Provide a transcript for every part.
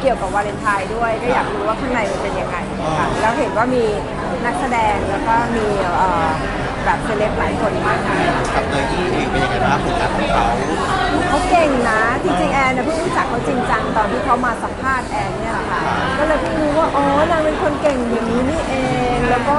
เกี่ยวกับวาเลนไทน์ด้วย ก็อยากรู้ว่าข้างในมันเป็นยังไงค่ะแล้วเห็นว่ามีนักแสดงแล้วก็มีเอ่อแบบเซเลบหลายคนมากค่ะกับเนยที่เองเป็นยังไงบ้างผลงานของเขาเขาเก่งนะ จริงๆแอนเนี่ยเพิ่งรู้จักเขาจริงจังตอนที่เขามาสัมภาษณ์แอนเนี่ยแหละค่ะก็เลยเพิ่งรู้ว่าอ๋อนางเป็นคนเก่งอย่างนี้นี่เอง แล้วก็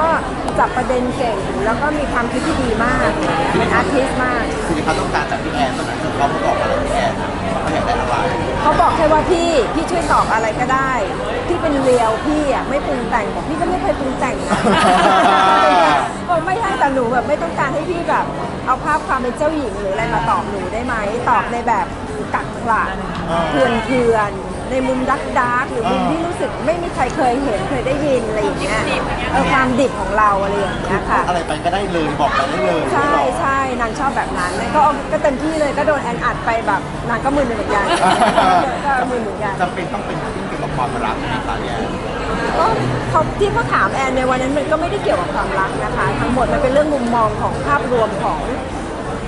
จับประเด็นเก่งแล้วก็มีความคิดที่ดีมากเป็นอาร์ติสต์มากคือที่เขาต้องการจากพี่แอนตอนนั้นคือเขามาบอกอะไรพี่แอนเขา อยากได้อะไรเขาบอกแค่ว่าพี่พี่ช่วยตอบอะไรก็ได้พี่เป็นเรียวพี่อะไม่ปรุงแต่งบอกพี่ก็ไม่เคยปรุงแต่งนะบอกไม่ใช่แต่หนูแบบไม่ต้องการให้พี่แบบ เอาภาพความเป็นเจ้าหญิงหรืออะไรมาตอบหนูได้ไหมตอบในแบบกักขระเถื่อนเถื่อนๆ ในมุมดักดักๆหรือมุมที่รู้สึกไม่มีใครเคยเห็นเคยได้ยินอะไรอย่างเงี้ยเออความดิบของเราอะไรอย่างเงี้ยค่ะอะไรไปก็ได้เลยบอกไปได้เลยใช่ใช่นางชอบแบบนั้นก็ก็เต็มที่เลยก็โดนแอนอัดไปแบบนางก็มึนเหมือนกันก็มึนเหมือนกันจำเป็นต้องเป็นเรื่องเกี่ยวกับความรักไหมคะพี่แอนก็เขาที่เขาถามแอนในวันนั้นมันก็ไม่ได้เกี่ยวกับความรักนะคะ ทั้งหมดมันเป็นเรื่องมุมมองของภาพรวมของ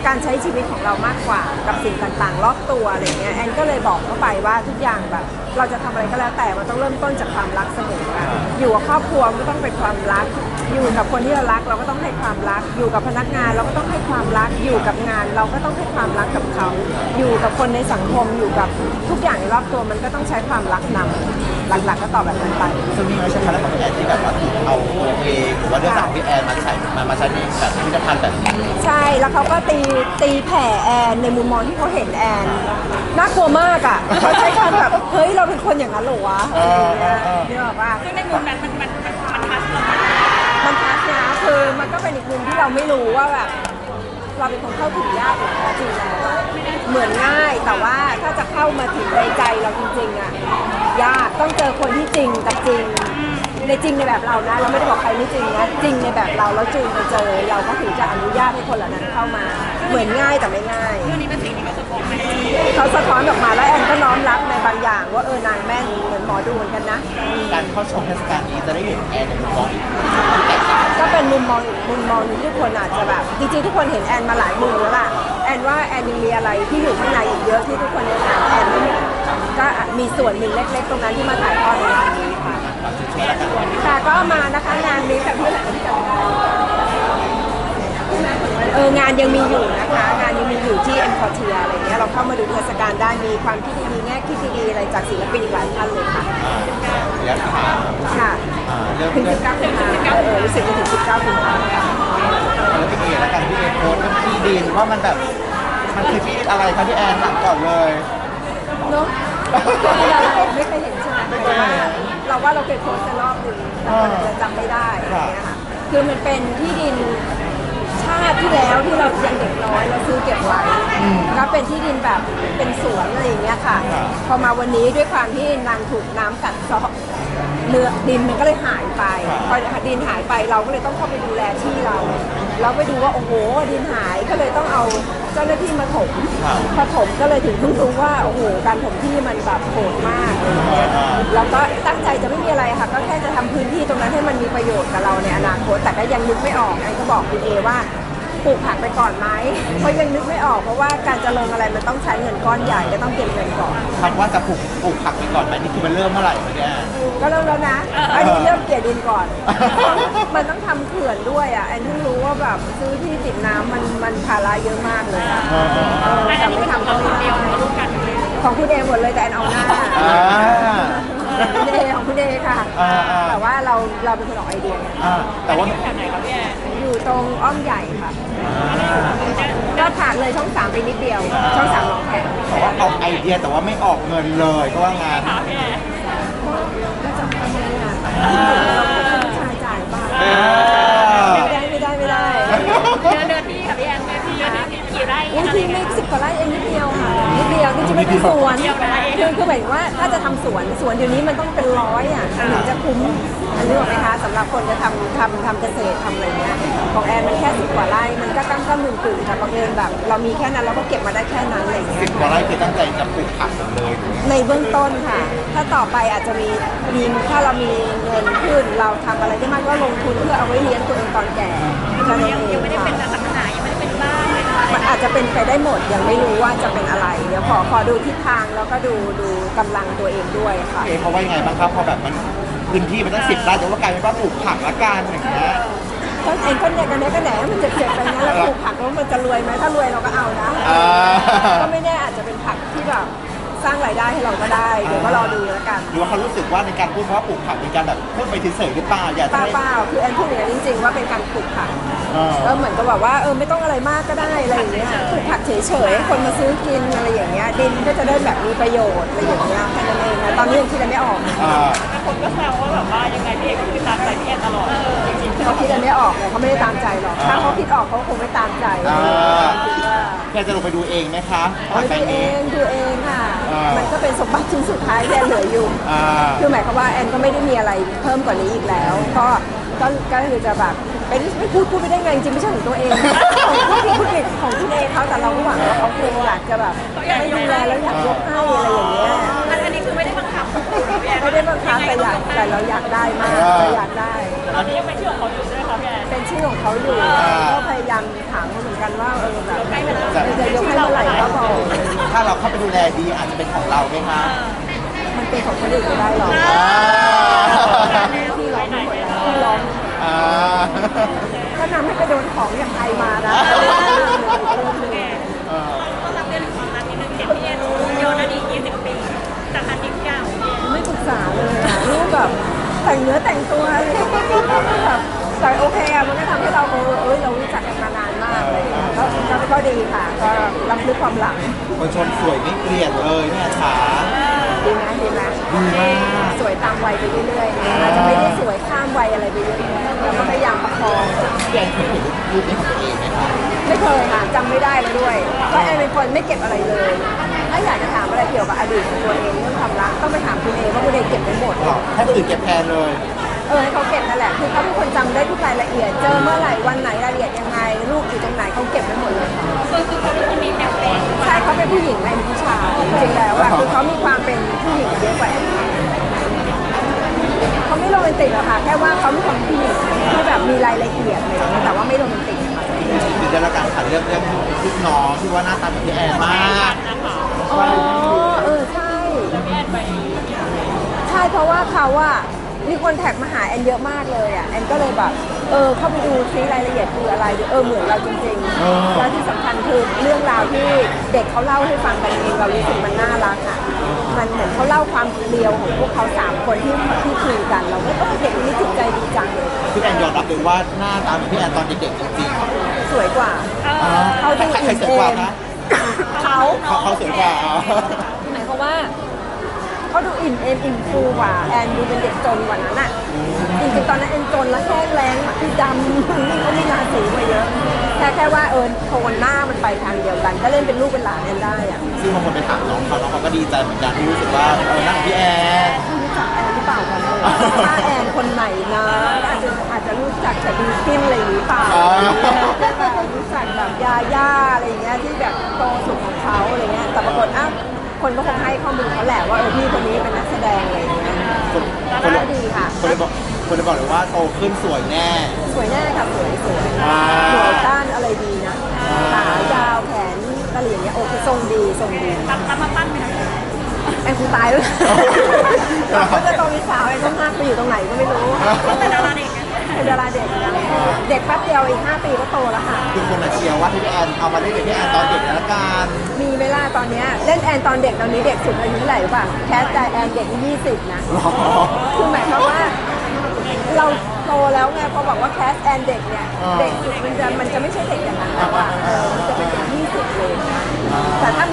การใช้ชีวิตของเรามากกว่ากับสิ่งต่างๆ รอบตัวอะไรเงี้ยแอนก็เลยบอกเขาไปว่าทุกอย่างแบบ เราจะทำอะไรก็แล้วแต่มันต้องเริ่มต้นจากความรักเสมอค่ะอยู่กับครอบครัวมันก็ต้องเป็นความรัก อยู่กับคนที่เรารักเราก็ต้องให้ความรัก อยู่กับพนักงานเราก็ต้องให้ความรัก อยู่กับงาน เราก็ต้องให้ความรักกับเขา อยู่กับคนในสังคมอยู่กับทุกอย่างในรอบตัวมันก็ต้องใช้ความรักนำหลักๆก็ตอบแบบนั้นไป ซึ่งมีไม่ใช่ครั้งแรกของพี่แอนที่แบบว่าถูกเอาตัวเองหรือว่าเรื่องราวของพี่แอนมาใช้มามาใช้ในแบบพิพิธภัณฑ์แบบนี้ใช่แล้วเขาก็ตีตีแผ่แอนในมุมมองที่เขาเห็นแอนน่ากลัวมากอะเขาใช้คำแบบเฮ้ยเราเป็นคนอย่างนั้นเหรอวะอะไรอย่างเงี้ยนี่บอกว่าซึ่งในมุมนั้นมันมันมันมันทัชเรามั มันทัชนะคือมันก็เป็นอีกมุมที่เราไม่รู้ว่าแบบเราเป็นคนเข้าถึงยากหรือแท้จริงแล้วอะเหมือนง่ายแต่ว่าถ้าจะเข้ามาถึงในใจเราจริงๆอะยากต้องเจอคนที่จริงกับจริง ในจริงในแบบเรานะเราไม่ได้บอกใครไม่จริงนะจริงในแบบเราแล้วจูนมาเจอ เราก็ถึงจะอนุญาตให้คนเหล่านั้นเข้ามา เหมือนง่ายแต่ไม่ง่ายเรื่องนี้เป็นสิ่งที่เขาสะท้อนมาเขาสะท้อนออกมาแล้วแอนก็น้อมรับในบางอย่าง ว่าเออนางแม่นเหมือนหมอดูเหมือนกันนะ การเข้าชมเทศกาลนี้จะได้เห็นแอนในมุมมองอีกที่แตกต่างก็เป็นมุมมองอีกมุมมองหนึงที่ทุกคนอาจจะแบบจริงๆทุกคนเห็นแอนมาหลายมุมแล้วล่ะแอนว่าแอนยังมีอะไรที่อยู่ข้างในอีกเยอะที่ทุกคนยังหาแอนไม่เห็นก็มีส่วนหนึ่งเล็ก ๆ ตรงนั้นที่มาถ่ายทอดในงานนี้ค่ะ เราจะช่วยแล้วกันค่ะก็มานะคะงานนี้กับที่ไหนที่จำได้เอองานยังมีอยู่นะคะงานยังมีอยู่ที่เอ็มพอเทียอะไรเงี้ยเราเข้ามาดูเทศกาลได้มีความคิดดีๆแง่คิดดีๆอะไรจากศิลปินอีกหลายท่านเลยค่ะระยะทางค่ะอ่าเริ่มถึงเริ่ม19กุมภาพันธ์เออรู้สึกจะถึง19กุมภาพันธ์ค่ะเริ่มพี่เอแล้วกันพี่เอโพสต์เรื่องที่ดินว่ามันแบบมันคือที่ดินอะไรคะพี่แอนถามก่อนเลยเนอะเป็นอะไรไม่เคยเห็นใช่ไหมแต่ว่าเราว่าเราเคยโพสต์ไปรอบหนึ่งแต่คนอาจจะจำไม่ได้อะไรเงี้ยค่ะคือมันเป็นที่ดินชาติที่แล้วที่เรายังเด็กน้อยเราซื้อเก็บไว้ก็เป็นที่ดินแบบเป็นสวนอะไรอย่างเงี้ยค่ะพอมาวันนี้ด้วยความที่นางถูกน้ำกัดเซาะเนื้อดินมันก็เลยหายไปพอดินหายไปเราก็เลยต้องเข้าไปดูแลที่เราแล้วไปดูว่าโอ้โหดินหายก็เลยต้องเอา เจ้าหน้าที่มาถมพอถมก็เลยถึงเพิ่งรู้ว่าโอ้โหการถมที่มันแบบโหดมากอะไรอย่างเงี้ยแล้วก็ตั้งใจจะไม่มีอะไรค่ะ ก็แค่จะทำพื้นที่ตรงนั้นให้มันมีประโยชน์กับเราในอนาคตแต่ก็ยังนึกไม่ออกอันก็บอกคุณเอว่า ปลูกผักไปก่อนไหมเพราะยังนึกไม่ออกเพราะว่าการจะลงอะไรมันต้องใช้เงินก้อนใหญ่ก็ต้องเก็บเงินก่อน คำว่าจะปลูกปลูกผักไปก่อนไหมนี่คือมันเริ่มเมื่อไหร่พี่แอนก็เริ่มแล้วนะอันนี้เริ่มเกลี่ยดินก่อน มันต้องทำเขื่อนด้วยอะแอนเพิ่งรู้ว่าแบบซื้อที่ติดน้ำมันมันภาระเยอะมากเลยอะเออแต่ไม่ทำก็ไม่ได้ร่วมกันเลยของคุณเอหมดเลยแต่แอนเอาหน้าอ่า คุณเอของคุณเอค่ะ อ่าอ่า แต่ว่าเราเราเป็นคนออกไอเดียอ่าแต่ว่า แถวไหนครับพี่แอน อยู่ตรงอ้อมใหญ่ค่ะก็ผ่านเลยช่องสามไปนิดเดียว ช่องสามหนองแขมบอกว่าเอาไอเดียแต่ว่าไม่ออกเงินเลยก็ว่างานถามพี่แอนก็จะทำไงอะเราเป็นชายจ่ายบ้างเออไม่ได้ไม่ได้ไม่ได้เดินเดินที่ค่ะพี่แอนเดินที่เดินที่กี่ไร่อุ้ยที่ไม่สิบกว่าไร่เองนิดเดียวค่ะนิดเดียวจริงๆมันเป็นสวน คือคือหมายถึงว่าถ้าจะทำสวนสวนเดี๋ยวนี้มันต้องเป็นร้อยอะถึงจะคุ้มอันนี้บอกไหมคะสำหรับคนจะทำทำทำเกษตรทำอะไรเงี้ยของแอนมันแค่สิบกว่าไร่มันก็ตั้งก็หมื่นกึ่งแต่บังเอิญแบบ เรามีแค่นั้นเราก็เก็บมาได้แค่นั้นอะไรเงี้สิยบกว่าไร่คือตั้งใจจะปลูกผักหมดเลยถูกไหมในเบื้องต้นค่ะ ถ้าต่อไปอาจจะมีมีถ้าเรามีเงินขึ้น เราทำอะไรได้มากก็ลงทุนเพื่อเอาไว้เลี้ยงตัวเองตอนแก่ยังยังไม่ได้เป็นอสังหายังไม่ได้เป็นบ้ จจะเป็นไปได้หมดยังไม่รู้ว่าจะเป็นอะไร เดี๋ยวขอขอดูทิศทางแล้วก็ดูดูกำลังตัวเองด้วยค่ะ เอเขาว่ายังไงบ้างครับพอแบบมันพื้นที่มันตั้งสิบไร่แต่ว่ากลายเป็นว่าปลูกผักละกันอย่างเงี้ย ต้นเองก็เนี่ยกันเนี้ยก็แหนมันเจ็บๆไปงั้นแล้วปลูกผักแล้วมันจะรวยไหมถ้ารวยเราก็เอานะอ่า ก็ไม่แน่อาจจะเป็นผักที่แบบสร้างรายได้ให้เราก็ได้ เดี๋ยวก็รอดูแล้วกัน หรือว่าเขารู้สึกว่าในการพูดเพราะว่าปลูกผักเป็นการแบบพูดไปเฉยๆหรือเปล่าอยากจะป้าให้เปล่าคือแอนพูดอย่างนั้นจริง ๆ ว่าเป็นการปลูกผักเออก็เหมือนกับแบบว่าเออไม่ต้องอะไรมากก็ได้อะไรอย่างเงี้ยปลูกผักเฉยๆให้คนมาซื้อกินอะไรอย่างเงี้ยดินก็จะได้แบบมีประโยชน์อะไรอย่างเงี้ยแค่นั้นเองนะตอนนี้ยังคิดอะไรไม่ออกอ่าคนก็แซวว่าแบบว่ายังไงพี่เอกก็คือตามใจพี่แอนตลอดจริงๆเขาคิดอะไรไม่ออกเลยเขาไม่ได้ตามใจหรอกถ้าเขาคิดออกเขาคงไม่ตามใจ อ่าแค่จะลงไปดูเองไหมคะเอาผักแปลดูงเอนี้งดูเองค่ะอ่ามัมันก็เป็นสมบัติชิ้นสุดท้ายที่แอนเหลืออยู่อ่าคือหมายความว่าแอนก็ไม่ได้มีอะไรเพิ่มกว่านี้อีกแล้ว ก็ก็ก็คือจะแบบเป็นไม่พูดพูดไปได้ไงจริงๆไม่ใช่ของตัวเองของผู้ที่ผู้ของคุณเองเขาแต่เราก็หวังว่าเขาคงอยากจะแบบไม่ดูแลแล้วอยากยกให้อะไรอย่างเงี้ยอันนี้คือไม่ได้บังคับพี่แอนไม่ได้บังคับแต่อยากแต่เราอยากได้มากเราอยากได้ตอนนี้ยังเป็นชื่อของเขาอยู่ใช่ไหมคะพี่แอน เป็นชื่อของเขาอยู่ก็พยายามถามเขาเหมือนกันว่าเออแบบจะยกให้เมื่อไหร่ก็บอกถ้าเราเข้าไปดูแลดีอาจจะเป็นของเราไหมคะมันเป็นของคนอื่นไม่ได้หรอกอ่าที่ร้องไม่หมดแล้วที่ร้องอ่าก็นำให้ไปโดนของอย่างไทยมานะ ก็ก็ดีค่ะ ก็รับลึกความหลังคนชมสวยไม่เปลี่ยนเลยเนี่ยขาดีไหมดีไหมดีมาก สวยตามวัยไปเรื่อยๆอาจจะไม่ได้สวยข้ามวัยอะไรไปเรื่อยๆแล้วก็พยายามประคองพี่แอนเคยเห็นรูปนี้ของตัวเองไหมคะไม่เคยค่ะจำไม่ได้แล้วด้วยเพราะแอนเป็นคนไม่เก็บอะไรเลย ถ้าอยากจะถามอะไรเกี่ยวกับอดีตของตัวเองเรื่องความรักต้องไปถามคุณเองว่าคุณเองเก็บไว้หมดหรอให้คนอื่นเก็บแทนเลยเออให้เขาเก็บนั่นแหละคือเขาเป็นคนจำได้ทุกรายละเอียด เจอเมื่อไหร่วันไหนรายละเอียดยังไงลูกอยู่ตรงไหนเขาเก็บไว้หมดเลยค่ะคือคือเขาเป็นคนมีแนวเพลงใช่เขาเป็นผู้หญิงไม่เป็นผู้ชายจริงๆแล้วอะคือเขามีความเป็นผู้หญิงเยอะกว่าแอนเขาไม่โรแมนติกหรอกค่ะ แค่ว่าเขามีความผู้หญิงที่แบบมีรายละเอียดอะไรอย่างเงี้ยแต่ว่าไม่โรแมนติกค่ะถึงจะละการขัดเรื่องเรื่องลูกน้องที่ว่าหน้าตาเหมือนพี่แอนมากนะคะอ๋อเออใช่พี่แอนไปใช่เพราะว่าเขาอะ มีคนแท็กมาหาแอนเยอะมากเลยอะแอนก็เลยแบบเออเข้าไปดูซิรายละเอียดคืออะไรเออเหมือนเราจริงๆแล้วที่สำคัญคือเรื่องราวที่เด็กเขาเล่าให้ฟังกันเองเรารู้สึกมันน่ารักอะมันเหมือนเขาเล่าความเรียวของพวกเขาสามคนที่ที่คุยกัน เราก็เออเด็กคนนี้จิตใจดีจังเลยพี่แอนยอมรับเลยว่าหน้าตาเหมือนพี่แอนตอนเด็กๆจริงสวยกว่าเออๆเขาใครดูใครอิ่มสวยเอกว่างคะเขาเขาเขาสวยกว่าอ๋อหมายความว่า เขาดูอิ่มเอมอิ่มฟูกว่าแอนดูเป็นเด็กจนกว่านั้นอะจริงๆตอนนั้นแอนจนแล้วแห้งแรงอะคือดำนี่ก็มีราศีมาเยอะ แค่แค่ว่าเออโทนหน้ามันไปทางเดียวกัน ก็เล่นเป็นลูกเป็นหลานกันได้อะซึ่งบางคนไปถามน้องเขาน้องเขาก็ดีใจเหมือนกันที่รู้สึกว่าเออหน้าเหมือนพี่แอนรู้จักแอนหรือเปล่ากันเลยถ้าแอนคนไหนนะอาจจะอาจจะรู้จักแต่ดูขึ้นอะไรอย่างนี้เปล่ารู้จักแบบยาย่าอะไรอย่างเงี้ยที่แบบโตสุดของเขาอะไรเงี้ยแต่ปรากฏอ้าว คนก็คงให้ข้อมูลเขาแหละว่าเออพี่คนนี้เป็นนักแสดงอะไรอย่างเงี้ยคนคนเลยก็ดีค่ะ คนเลยบอกคนเลยบอกเลยว่าโตขึ้นสวยแน่ สวยแน่ค่ะสวยสวยอ่า สวยด้านอะไรดีนะขายาวแขนกะเหรี่ยงเนี้ยโอเคทรงดีทรงดีทำทำมาปั้นไหมคะแอนคงตายแล้วก็จะโตเป็นสาวแอนต้องห้าปีอยู่ตรงไหนก็ไม่รู้ เป็นดาราเด็กไง เป็นดาราเด็กนะเด็กแป๊บเดียวอีกห้าปีก็โตแล้วค่ะ คือคนอะเชียร์ว่าที่พี่แอนเอามาเล่นเป็นพี่แอนตอนเด็กแล้วกันมีเวลาตอนเนี้ยเล่นแอนตอนเด็กตอนนี้เด็กสุดอายุเท่าไหร่หรือเปล่าแคสแต่แอนเด็กยี่สิบนะ หรอคือหมายความว่า เราโตแล้วไงพอบอกว่าแคสแอนเด็กเนี่ยอ่าเด็กสุดมันจะมันจะไม่ใช่เด็กอย่างนั้นแล้วอะเออมันจะเป็นเด็กยี่สิบเลยนะแต่ถ้า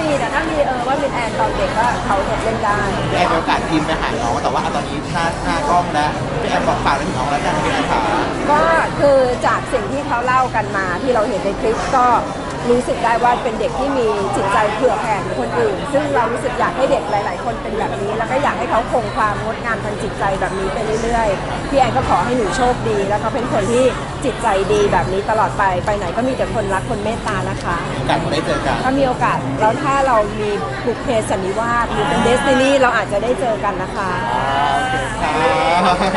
มีแต่ถ้ามี เออว่าเป็นแอนตอนเด็กก็เขาเนี่ยเล่นได้พี่แอนมีโอกาสพิมพ์ไปหาน้องแต่ว่าตอนนี้หน้าหน้ากล้องแล้วพี่แอนบอกฝากไปถึงน้องแล้วกันพี่แอนขาก็คือจากสิ่งที่เขาเล่ากันมาที่เราเห็นในคลิปก็ รู้สึกได้ว่าเป็นเด็กที่มีจิตใจเผื่อแผ่เหมือนคนอื่น ซึ่งเรารู้สึกอยากให้เด็กหลาย ๆ คนเป็นแบบนี้ แล้วก็อยากให้เขาคงความงดงามทางจิตใจแบบนี้ไปเรื่อย ๆ พี่แอนก็ขอให้หนูโชคดี แล้วก็เป็นคนที่จิตใจดีแบบนี้ตลอดไป ไปไหนก็มีแต่คนรักคนเมตตานะคะโอกาสได้เจอกันถ้ามีโอกาสแล้วถ้าเรามีบุพเพสันนิวาสหรือเป็นเดสตินีเราอาจจะได้เจอกันนะคะค่ะ